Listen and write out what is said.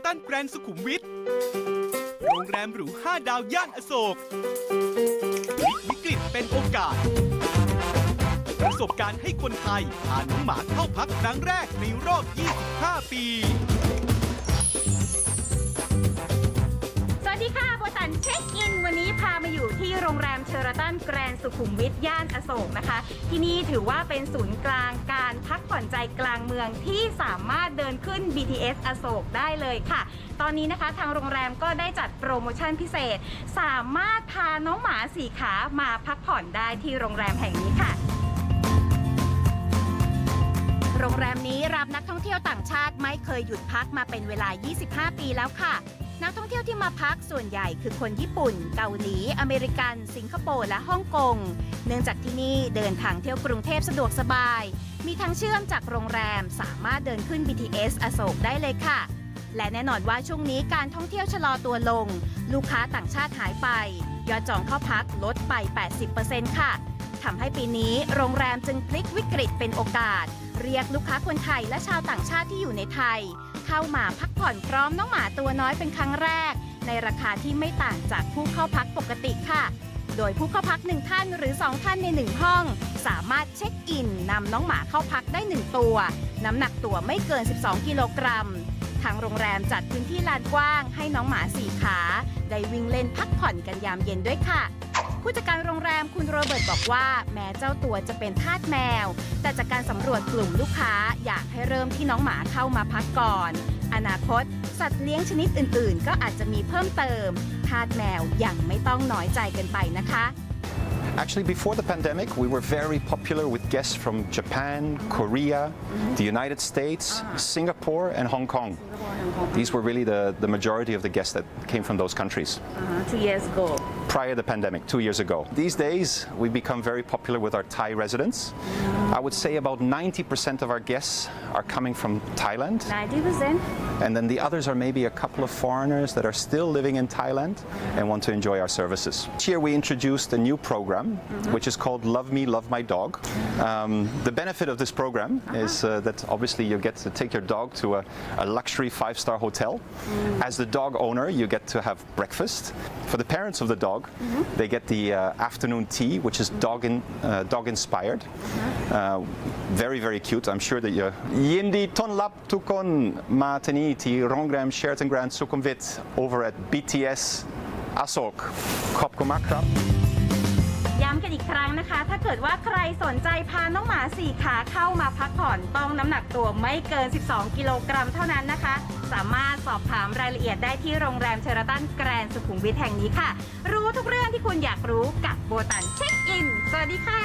ราตันแกรนด์สุขุมวิทโรงแรมหรู 5 ดาวย่านอโศกพลิกวิกฤตเป็นโอกาส ประสบการณ์ให้คนไทยพาน้องหมาเข้าพักครั้งแรกในรอบ 25 ปี สวัสดีค่ะโบตันเช็คอิน วันนี้พามาอยู่ที่โรงแรมเชอราตันแกรนด์สุขุมวิทย่านอโศกนะคะ ที่นี่ถือว่าเป็นศูนย์กลางการพัก ผ่อนใจกลางเมืองที่สามารถเดินขึ้น BTS อโศกได้เลยค่ะ ตอนนี้นะคะทางโรงแรมก็ได้จัดโปรโมชั่นพิเศษ สามารถพาน้องหมาสีขามาพักผ่อนได้ที่โรงแรมแห่งนี้ค่ะโรงแรมนี้รับนักท่องเที่ยวต่างชาติไม่เคยหยุดพักมาเป็นเวลา 25 ปีแล้วค่ะ นักท่องเที่ยวที่มาพักส่วนใหญ่คือคนญี่ปุ่น เกาหลี อเมริกัน สิงคโปร์ และฮ่องกง เนื่องจากที่นี่เดินทางเที่ยวกรุงเทพสะดวกสบาย มีทั้งเชื่อมจากโรงแรมสามารถเดินขึ้น BTS อโศกได้เลยค่ะ และแน่นอนว่าช่วงนี้การท่องเที่ยวชะลอตัวลง ลูกค้าต่างชาติหายไป ยอดจองเข้าพักลดไป 80%ค่ะทำให้ปีนี้โรงแรมจึงพลิกวิกฤตเป็นโอกาส เรียกลูกค้าคนไทยและชาวต่างชาติที่อยู่ในไทย เข้ามาพักผ่อนพร้อมน้องหมาตัวน้อยเป็นครั้งแรก ในราคาที่ไม่ต่างจากผู้เข้าพักปกติค่ะ โดยผู้เข้าพักหนึ่งท่านหรือ 2 ท่านใน 1 ห้อง สามารถเช็คอินนำน้องหมาเข้าพักได้ 1 ตัว น้ำหนักตัวไม่เกิน 12 กิโลกรัมทางโรงแรมจัดพื้นที่ลานกว้าง ให้น้องหมาสี่ขา ได้วิ่งเล่นพักผ่อนกันยามเย็นด้วยค่ะ ผู้จัดการโรงแรมคุณโรเบิร์ตบอกว่า แม้เจ้าตัวจะเป็นทาสแมว แต่จากการสำรวจกลุ่มลูกค้าอยากให้เริ่มที่น้องหมาเข้ามาพักก่อน อนาคต สัตว์เลี้ยงชนิดอื่น ๆ ก็อาจจะมีเพิ่มเติม ทาสแมวยังไม่ต้องน้อยใจกันไปนะคะ Actually, before the pandemic, we were very popular with guests from Japan, Korea, mm-hmm. the United States, ah. Singapore, and Hong Kong. These were really the, the majority of the guests that came from those countries uh-huh, two years ago prior to the pandemic, two years ago. These days, we've become very popular with our Thai residents. Mm-hmm. I would say about 90% of our guests are coming from Thailand, 90% and then the others are maybe a couple of foreigners that are still living in Thailand and want to enjoy our services. This year we introduced a new program which is called Love Me, Love My Dog. Um, the benefit of this program is uh, that obviously you get to take your dog to a, a luxury five star hotel. As the dog owner, you get to have breakfast. For the parents of the dog, they get the uh, afternoon tea, which is dog, in, uh, dog inspired. Uh, very, very cute. I'm sure that you ยินดีต้อนรับทุกคนมาที่นี่ที่โรงแรม Sheraton Grand Sukhumvit over at BTS อโศกขอบคุณมากครับ ย้ำกันอีกครั้งนะคะ ถ้าเกิดว่าใครสนใจพาน้องหมาสี่ขาเข้ามาพักผ่อน ต้องน้ำหนักตัวไม่เกิน 12 กิโลกรัมเท่านั้นนะคะ สามารถสอบถามรายละเอียดได้ที่โรงแรมเชอราตันแกรนด์สุขุมวิทแห่งนี้ค่ะ รู้ทุกเรื่องที่คุณอยากรู้กับโบตันเช็คอิน สวัสดีค่ะ